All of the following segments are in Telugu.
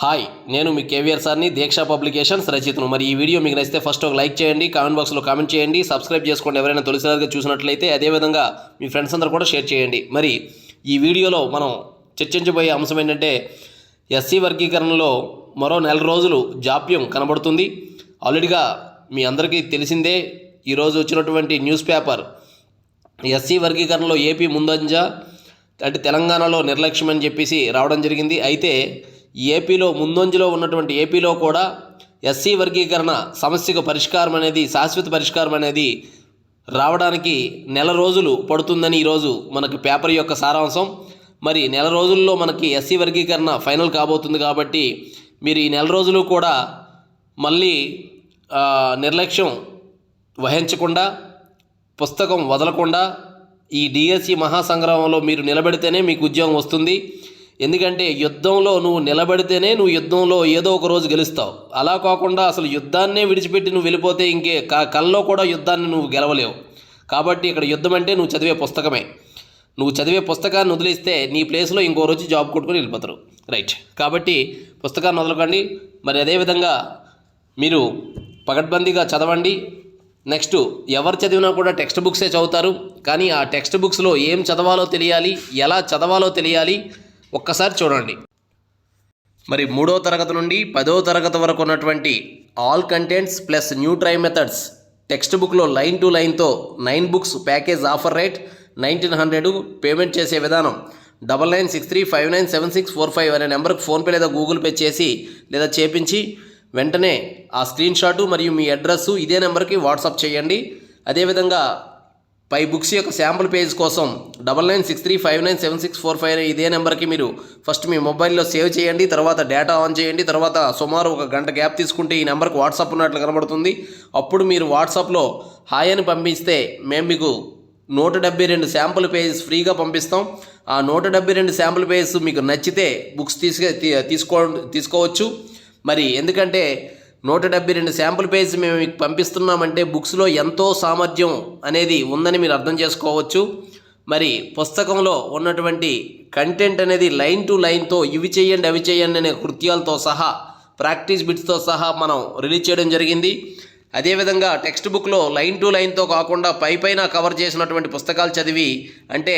హాయ్ నేను మీ కేవీఆర్ సార్ని దీక్ష పబ్లికేషన్స్ రచితను మరి ఈ వీడియో మీకు నచ్చితే ఫస్ట్ ఒక లైక్ చేయండి కామెంట్ బాక్స్లో కామెంట్ చేయండి సబ్స్క్రైబ్ చేసుకోండి ఎవరైనా తొలిసారిగా చూసినట్లయితే అదేవిధంగా మీ ఫ్రెండ్స్ అందరూ కూడా షేర్ చేయండి. మరి ఈ వీడియోలో మనం చర్చించబోయే అంశం ఏంటంటే ఎస్సీ వర్గీకరణలో మరో నెల రోజులు జాప్యం కనబడుతుంది. ఆల్రెడీగా మీ అందరికీ తెలిసిందే ఈరోజు వచ్చినటువంటి న్యూస్ పేపర్. ఎస్సీ వర్గీకరణలో ఏపీ ముందంజ అంటే తెలంగాణలో నిర్లక్ష్యం అని చెప్పేసి రావడం జరిగింది. అయితే ఏపీలో ముందంజలో ఉన్నటువంటి ఏపీలో కూడా ఎస్సీ వర్గీకరణ సమస్యకు పరిష్కారం అనేది శాశ్వత పరిష్కారం అనేది రావడానికి నెల రోజులు పడుతుందని ఈరోజు మనకి పేపర్ యొక్క సారాంశం. మరి నెల రోజుల్లో మనకి ఎస్సీ వర్గీకరణ ఫైనల్ కాబోతుంది కాబట్టి మీరు ఈ నెల రోజులు కూడా మళ్ళీ నిర్లక్ష్యం వహించకుండా పుస్తకం వదలకుండా ఈ డిఎస్సి మహాసంగ్రామంలో మీరు నిలబెడితేనే మీకు ఉద్యోగం వస్తుంది. ఎందుకంటే యుద్ధంలో నువ్వు నిలబడితేనే నువ్వు యుద్ధంలో ఏదో ఒక రోజు గెలుస్తావు. అలా కాకుండా అసలు యుద్ధాన్నే విడిచిపెట్టి నువ్వు వెళ్ళిపోతే ఇంకే క- కల్లో కూడా యుద్ధాన్ని నువ్వు గెలవలేవు. కాబట్టి ఇక్కడ యుద్ధం అంటే నువ్వు చదివే పుస్తకమే. నువ్వు చదివే పుస్తకాన్ని వదిలేస్తే నీ ప్లేస్లో ఇంకో రోజు జాబ్ కొట్టుకొని వెళ్ళిపోతారు. రైట్. కాబట్టి పుస్తకాన్ని వదలకండి. మరి అదేవిధంగా మీరు పగడ్బందీగా చదవండి. నెక్స్ట్ ఎవరు చదివినా కూడా టెక్స్ట్ బుక్సే చదువుతారు. కానీ ఆ టెక్స్ట్ బుక్స్లో ఏం చదవాలో తెలియాలి ఎలా చదవాలో తెలియాలి ఒక్కసారి చూడండి. మరి మూడో తరగతి నుండి పదో తరగతి వరకు ఉన్నటువంటి all contents plus new try methods text బుక్లో line to లైన్తో nine books package offer rate nineteen hundred payment చేసే విధానం double nine six three five nine seven six four five అనే నెంబర్కి ఫోన్పే లేదా గూగుల్ పే చేసి లేదా చేపించి వెంటనే ఆ స్క్రీన్ షాటు మరియు మీ అడ్రస్సు ఇదే నెంబర్కి వాట్సాప్ చేయండి. అదేవిధంగా పై బుక్స్ యొక్క శాంపుల్ పేజ్ కోసం double nine six three five nine seven six four five ఇదే నెంబర్కి మీరు ఫస్ట్ మీ మొబైల్లో సేవ్ చేయండి తర్వాత డేటా ఆన్ చేయండి తర్వాత సుమారు ఒక గంట గ్యాప్ తీసుకుంటే ఈ నెంబర్కి వాట్సాప్ ఉన్నట్లు కనబడుతుంది. అప్పుడు మీరు వాట్సాప్లో హాయ్ అని పంపిస్తే మేము మీకు నూట డెబ్బై రెండు శాంపుల్ పేజెస్ ఫ్రీగా పంపిస్తాం. ఆ నూట డెబ్బై రెండు శాంపుల్ పేజెస్ మీకు నచ్చితే బుక్స్ తీసుకు తీసుకో తీసుకోవచ్చు. మరి ఎందుకంటే నూట డెబ్బై రెండు శాంపుల్ పేజ్ మేము మీకు పంపిస్తున్నామంటే బుక్స్లో ఎంతో సామర్థ్యం అనేది ఉందని మీరు అర్థం చేసుకోవచ్చు. మరి పుస్తకంలో ఉన్నటువంటి కంటెంట్ అనేది లైన్ టు లైన్తో ఇవి చేయండి అవి చేయండి అనే కృత్యాలతో సహా ప్రాక్టీస్ బిట్స్తో సహా మనం రిలీజ్ చేయడం జరిగింది. అదేవిధంగా టెక్స్ట్ బుక్లో లైన్ టు లైన్తో కాకుండా పై పైన కవర్ చేసినటువంటి పుస్తకాలు చదివి అంటే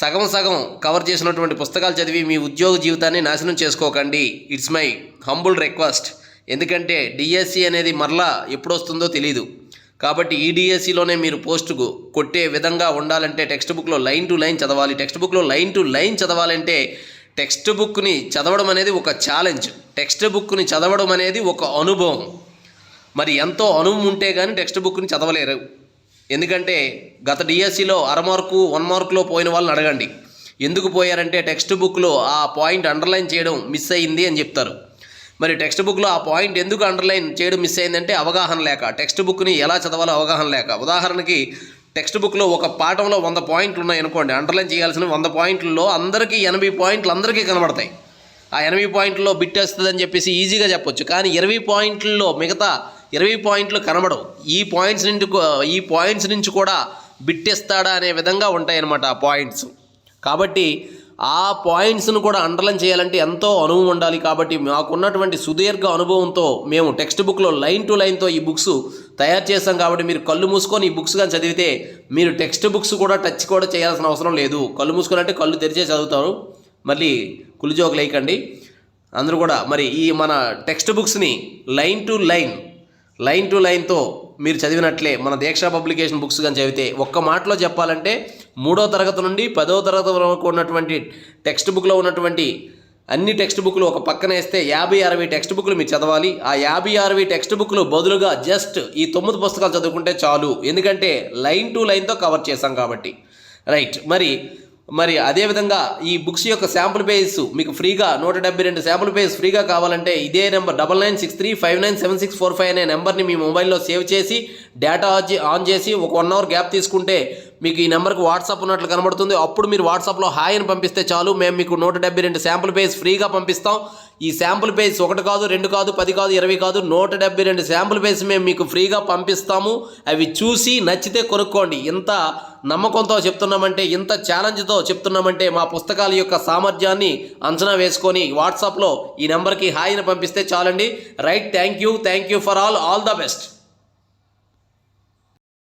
సగం సగం కవర్ చేసినటువంటి పుస్తకాలు చదివి మీ ఉద్యోగ జీవితాన్ని నాశనం చేసుకోకండి. ఇట్స్ మై హంబుల్ రిక్వెస్ట్ ఎందుకంటే డిఎస్సి అనేది మరలా ఎప్పుడు వస్తుందో తెలియదు కాబట్టి ఈ డిఎస్సిలోనే మీరు పోస్టుకు కొట్టే విధంగా ఉండాలంటే టెక్స్ట్ బుక్లో లైన్ టు లైన్ చదవాలి. టెక్స్ట్ బుక్లో లైన్ టు లైన్ చదవాలంటే టెక్స్ట్ బుక్ని చదవడం అనేది ఒక ఛాలెంజ్. టెక్స్ట్ బుక్ని చదవడం అనేది ఒక అనుభవం. మరి ఎంతో అనుభవం ఉంటే కానీ టెక్స్ట్ బుక్ని చదవలేరు. ఎందుకంటే గత డిఎస్సిలో అర మార్కు వన్ మార్కులో పోయిన వాళ్ళని అడగండి. ఎందుకు పోయారంటే టెక్స్ట్ బుక్లో ఆ పాయింట్ అండర్లైన్ చేయడం మిస్ అయింది అని చెప్తారు. మరి టెక్స్ట్ బుక్లో ఆ పాయింట్ ఎందుకు అండర్లైన్ చేయడం మిస్ అయిందంటే అవగాహన లేక. టెక్స్ట్ బుక్ని ఎలా చదవాలో అవగాహన లేక. ఉదాహరణకి టెక్స్ట్ బుక్లో ఒక పాఠంలో వంద పాయింట్లు ఉన్నాయి అనుకోండి. అండర్లైన్ చేయాల్సిన వంద పాయింట్లలో అందరికీ ఎనభై పాయింట్లు అందరికీ కనబడతాయి. ఆ ఎనభై పాయింట్లలో బిట్ వస్తుందని చెప్పేసి ఈజీగా చెప్పొచ్చు. కానీ ఇరవై పాయింట్లలో మిగతా ఇరవై పాయింట్లు కనబడవు. ఈ పాయింట్స్ నుండి ఈ పాయింట్స్ నుంచి కూడా బిట్ ఇస్తాడా అనే విధంగా ఉంటాయన్నమాట ఆ పాయింట్స్ కాబట్టి ఆ పాయింట్స్ను కూడా అండర్లైన్ చేయాలంటే ఎంతో అనుభవం ఉండాలి కాబట్టి మాకున్నటువంటి సుదీర్ఘ అనుభవంతో మేము టెక్స్ట్ బుక్లో లైన్ టు లైన్తో ఈ బుక్స్ తయారు చేస్తాం కాబట్టి మీరు కళ్ళు మూసుకొని ఈ బుక్స్ కానీ చదివితే మీరు టెక్స్ట్ బుక్స్ కూడా టచ్ కూడా చేయాల్సిన అవసరం లేదు. కళ్ళు మూసుకొని అంటే కళ్ళు తెరిచే చదువుతారు. మళ్ళీ కులిజోకు లేకండి. అందరూ కూడా మరి ఈ మన text బుక్స్ని line to line line to లైన్తో మీరు చదివినట్లే మన దీక్షా పబ్లికేషన్ బుక్స్ కానీ చదివితే ఒక్క మాటలో చెప్పాలంటే మూడో తరగతి నుండి పదో తరగతి వరకు ఉన్నటువంటి టెక్స్ట్ బుక్లో ఉన్నటువంటి అన్ని టెక్స్ట్ బుక్లు ఒక పక్కన వేస్తే యాభై అరవై టెక్స్ట్ బుక్లు మీరు చదవాలి. ఆ యాభై అరవై టెక్స్ట్ బుక్లు బదులుగా జస్ట్ ఈ తొమ్మిది పుస్తకాలు చదువుకుంటే చాలు. ఎందుకంటే లైన్ టు లైన్తో కవర్ చేశాం కాబట్టి. రైట్. మరి మరి అదేవిధంగా ఈ బుక్స్ యొక్క శాంపుల్ పేజెస్ మీకు ఫ్రీగా నూట డెబ్బై రెండు శాంపుల్ పేజెస్ ఫ్రీగా కావాలంటే ఇదే number double nine six three five nine seven six four five అనే నెంబర్ని మీ మొబైల్లో సేవ్ చేసి డేటా ఆన్- చేసి ఒక వన్ అవర్ గ్యాప్ తీసుకుంటే మీకు ఈ నెంబర్కి వాట్సాప్ ఉన్నట్లు కనబడుతుంది. అప్పుడు మీరు వాట్సాప్లో హాయ్ అని పంపిస్తే చాలు. మేము మీకు నూట డెబ్బై రెండు శాంపుల్ పేజ్ ఫ్రీగా పంపిస్తాం. ఈ శాంపుల్ పేజ్ ఒకటి కాదు రెండు కాదు పది కాదు ఇరవై కాదు నూట డెబ్బై రెండు శాంపుల్ బేస్ మేము మీకు ఫ్రీగా పంపిస్తాము. అవి చూసి నచ్చితే కొనుక్కోండి. ఇంత నమ్మకంతో చెప్తున్నామంటే ఇంత ఛాలెంజ్తో చెప్తున్నామంటే మా పుస్తకాల యొక్క సామర్థ్యాన్ని అంచనా వేసుకొని వాట్సాప్లో ఈ నెంబర్కి హాయిని పంపిస్తే చాలండి. Right thank you thank you for all all the best.